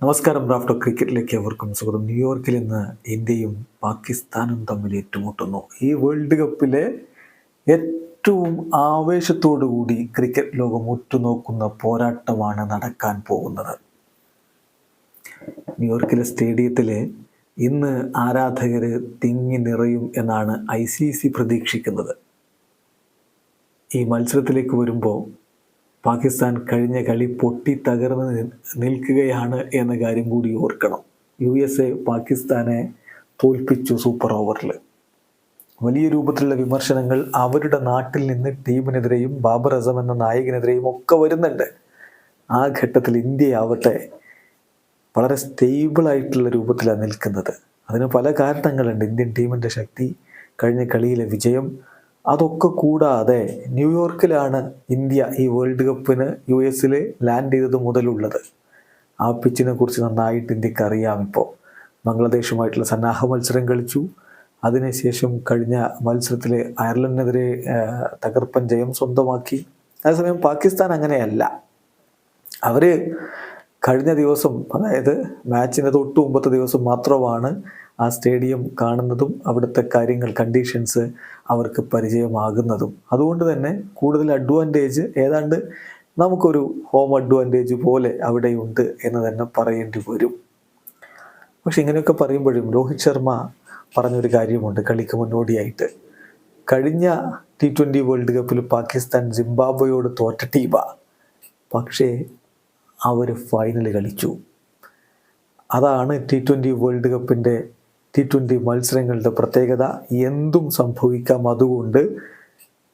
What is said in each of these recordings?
നമസ്കാരം റാഫ്റ്റോ ക്രിക്കറ്റിലേക്ക് അവർക്കും സ്വാഗതം. ന്യൂയോർക്കിൽ ഇന്ന് ഇന്ത്യയും പാകിസ്ഥാനും തമ്മിൽ ഏറ്റുമുട്ടുന്നു. ഈ വേൾഡ് കപ്പിലെ ഏറ്റവും ആവേശത്തോടു കൂടി ക്രിക്കറ്റ് ലോകം ഉറ്റുനോക്കുന്ന പോരാട്ടമാണ് നടക്കാൻ പോകുന്നത്. ന്യൂയോർക്കിലെ സ്റ്റേഡിയത്തിൽ ഇന്ന് ആരാധകർ തിങ്ങി നിറയും എന്നാണ് ഐ സി സി പ്രതീക്ഷിക്കുന്നത്. ഈ മത്സരത്തിലേക്ക് വരുമ്പോൾ പാകിസ്ഥാൻ കഴിഞ്ഞ കളി പൊട്ടി തകർന്ന് നിൽക്കുകയാണ് എന്ന കാര്യം കൂടി ഓർക്കണം. യു എസ് എ പാകിസ്ഥാനെ തോൽപ്പിച്ചു സൂപ്പർ ഓവറിൽ വലിയ രൂപത്തിലുള്ള വിമർശനങ്ങൾ അവരുടെ നാട്ടിൽ നിന്ന് ടീമിനെതിരെയും ബാബർ അസം എന്ന നായകനെതിരെയും ഒക്കെ വരുന്നുണ്ട്. ആ ഘട്ടത്തിൽ ഇന്ത്യയാവട്ടെ വളരെ സ്റ്റേബിളായിട്ടുള്ള രൂപത്തിലാണ് നിൽക്കുന്നത്. അതിന് പല കാരണങ്ങളുണ്ട്. ഇന്ത്യൻ ടീമിന്റെ ശക്തി കഴിഞ്ഞ കളിയിലെ വിജയം അതൊക്കെ കൂടാതെ ന്യൂയോർക്കിലാണ് ഇന്ത്യ ഈ വേൾഡ് കപ്പിന് യു എസിൽ ലാൻഡ് ചെയ്തത് മുതലുള്ളത്. ആ പിച്ചിനെ കുറിച്ച് നന്നായിട്ട് ഇന്ത്യയ്ക്ക് അറിയാം ഇപ്പോൾ ബംഗ്ലാദേശുമായിട്ടുള്ള സന്നാഹ മത്സരം കളിച്ചു. അതിനുശേഷം കഴിഞ്ഞ മത്സരത്തിൽ അയർലൻഡിനെതിരെ തകർപ്പൻ ജയം സ്വന്തമാക്കി. അതേസമയം പാകിസ്ഥാൻ അങ്ങനെയല്ല. അവർ കഴിഞ്ഞ ദിവസം അതായത് മാച്ചിന് തൊട്ട് മുമ്പത്തെ ദിവസം മാത്രമാണ് ആ സ്റ്റേഡിയം കാണുന്നതും അവിടുത്തെ കാര്യങ്ങൾ കണ്ടീഷൻസ് അവർക്ക് പരിചയമാകുന്നതും. അതുകൊണ്ട് തന്നെ കൂടുതൽ അഡ്വാന്റേജ് ഏതാണ്ട് നമുക്കൊരു ഹോം അഡ്വാന്റേജ് പോലെ അവിടെയുണ്ട് എന്ന് തന്നെ പറയേണ്ടി വരും. പക്ഷെ ഇങ്ങനെയൊക്കെ പറയുമ്പോഴും രോഹിത് ശർമ്മ പറഞ്ഞൊരു കാര്യമുണ്ട് കളിക്ക് മുന്നോടിയായിട്ട്. കഴിഞ്ഞ ടി ട്വന്റി വേൾഡ് കപ്പിൽ പാകിസ്ഥാൻ ജിംബാബ്വയോട് തോറ്റ ടീമാ പക്ഷേ അവർ ഫൈനൽ കളിച്ചു. അതാണ് ടി ട്വന്റി വേൾഡ് കപ്പിന്റെ ടി ട്വന്റി മത്സരങ്ങളുടെ പ്രത്യേകത എന്തും സംഭവിക്കാം അതുകൊണ്ട്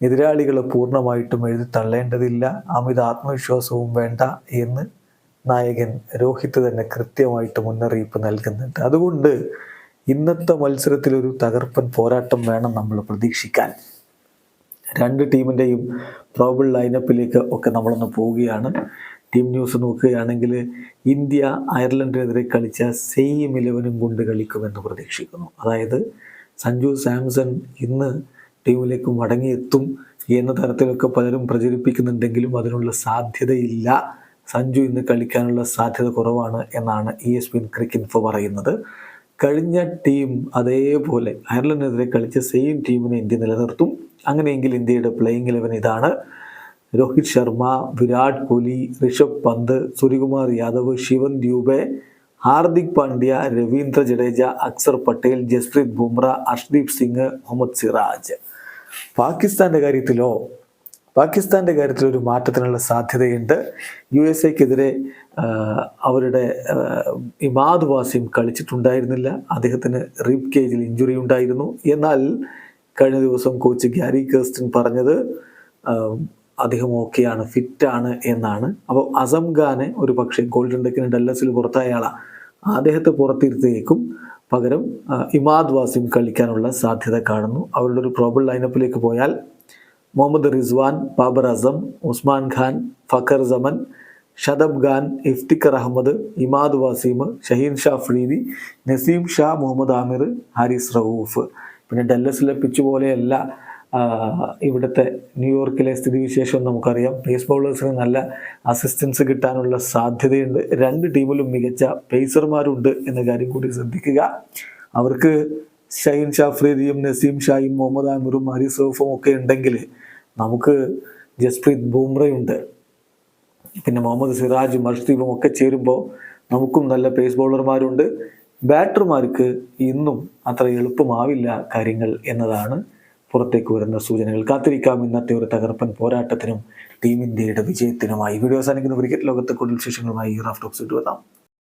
എതിരാളികളെ പൂർണമായിട്ടും എഴുതി തള്ളേണ്ടതില്ല. അമിത ആത്മവിശ്വാസവും വേണ്ട എന്ന് നായകൻ രോഹിത് തന്നെ കൃത്യമായിട്ട് മുന്നറിയിപ്പ് നൽകുന്നുണ്ട്. അതുകൊണ്ട് ഇന്നത്തെ മത്സരത്തിൽ ഒരു തകർപ്പൻ പോരാട്ടം വേണം നമ്മൾ പ്രതീക്ഷിക്കാൻ. രണ്ട് ടീമിന്റെയും പ്രോബിൾ ലൈനപ്പിലേക്ക് ഒക്കെ നമ്മളൊന്ന് പോവുകയാണ്. ടീം ന്യൂസ് നോക്കുകയാണെങ്കിൽ ഇന്ത്യ അയർലൻഡിനെതിരെ കളിച്ച സെയിം ഇലവനും കൊണ്ട് കളിക്കുമെന്ന് പ്രതീക്ഷിക്കുന്നു. അതായത് സഞ്ജു സാംസൺ ഇന്ന് ടീമിലേക്ക് മടങ്ങിയെത്തും എന്ന തരത്തിലൊക്കെ പലരും പ്രചരിപ്പിക്കുന്നുണ്ടെങ്കിലും അതിനുള്ള സാധ്യതയില്ല. സഞ്ജു ഇന്ന് കളിക്കാനുള്ള സാധ്യത കുറവാണ് എന്നാണ് E S P N cricket info പറയുന്നത്. കഴിഞ്ഞ ടീം അതേപോലെ അയർലൻഡിനെതിരെ കളിച്ച സെയിം ടീമിനെ ഇന്ത്യ നിലനിർത്തും. അങ്ങനെയെങ്കിൽ ഇന്ത്യയുടെ പ്ലേയിങ് ഇലവൻ ഇതാണ്. രോഹിത് ശർമ്മ വിരാട് കോഹ്ലി ഋഷഭ് പന്ത് സൂര്യകുമാർ യാദവ് ശിവൻ ദ്യൂബെ ഹാർദിക് പാണ്ഡ്യ രവീന്ദ്ര ജഡേജ അക്സർ പട്ടേൽ ജസ്പ്രീത് ബുംറ അർഷ്ദീപ് സിംഗ് മുഹമ്മദ് സിറാജ്. പാകിസ്ഥാന്റെ കാര്യത്തിലോ പാകിസ്ഥാന്റെ കാര്യത്തിൽ ഒരു മാറ്റത്തിനുള്ള സാധ്യതയുണ്ട്. യു എസ് എക്കെതിരെ അവരുടെ ഇമാദ് വാസിം കളിച്ചിട്ടുണ്ടായിരുന്നില്ല. അദ്ദേഹത്തിന് റീപ് കേജിൽ ഇഞ്ചുറി ഉണ്ടായിരുന്നു. എന്നാൽ കഴിഞ്ഞ ദിവസം കോച്ച് ഗ്യാരി കേസ്റ്റിൻ പറഞ്ഞത് അദ്ദേഹം ഓക്കെയാണ് ഫിറ്റാണ് എന്നാണ്. അപ്പോൾ അസം ഖാനെ ഒരു പക്ഷേ ഗോൾഡൻ ഡെക്കിന് ഡല്ലസിൽ പുറത്തായ ആളാണ് അദ്ദേഹത്തെ പുറത്തിരുത്തേക്കും പകരം ഇമാദ് വാസിം കളിക്കാനുള്ള സാധ്യത കാണുന്നു. അവരുടെ ഒരു പ്രോബിൾ ലൈനപ്പിലേക്ക് പോയാൽ മുഹമ്മദ് റിസ്വാൻ ബാബർ അസം ഉസ്മാൻ ഖാൻ ഫക്കർ സമൻ ഷദബ് ഖാൻ ഇഫ്തിഖർ അഹമ്മദ് ഇമാദ് വാസീം ഷഹീൻ ഷാ ഫ്രീദി നസീം ഷാ മുഹമ്മദ് ആമിർ ഹാരിസ് റഊഫ്. പിന്നെ ഡല്ലസിലെ പിച്ച് പോലെയല്ല. ഇവിടുത്തെ ന്യൂയോർക്കിലെ സ്ഥിതിവിശേഷം നമുക്കറിയാം. പേസ് ബൗളേഴ്സിന് നല്ല അസിസ്റ്റൻസ് കിട്ടാനുള്ള സാധ്യതയുണ്ട്. രണ്ട് ടീമിലും മികച്ച പേസർമാരുണ്ട് എന്ന കാര്യം കൂടി ശ്രദ്ധിക്കുക. അവർക്ക് ഷൈൻ ഷാഫ്രീദിയും നസീം ഷായും മുഹമ്മദ് ആമിറും ഹരീസ് റൌഫും ഒക്കെ ഉണ്ടെങ്കിൽ നമുക്ക് ജസ്പ്രീത് ബൂംറയുണ്ട്. പിന്നെ മുഹമ്മദ് സിറാജ് അർഷ്ദീപും ഒക്കെ ചേരുമ്പോൾ നമുക്കും നല്ല പേസ് ബൗളർമാരുണ്ട് ബാറ്റർമാർക്ക് ഇന്നും അത്ര എളുപ്പമാവില്ല കാര്യങ്ങൾ എന്നതാണ് പുറത്തേക്ക് വരുന്ന സൂചനകൾ കാത്തിരിക്കാം. ഇന്നത്തെ ഒരു തകർപ്പൻ പോരാട്ടത്തിനും ടീം ഇന്ത്യയുടെ വിജയത്തിനുമായി വീഡിയോ അവസാനിക്കുന്ന. ക്രിക്കറ്റ് ലോകത്തെ കൂടുതൽ വിശേഷങ്ങളുമായി റാഫ് ടോക്സ് ഇട്ട്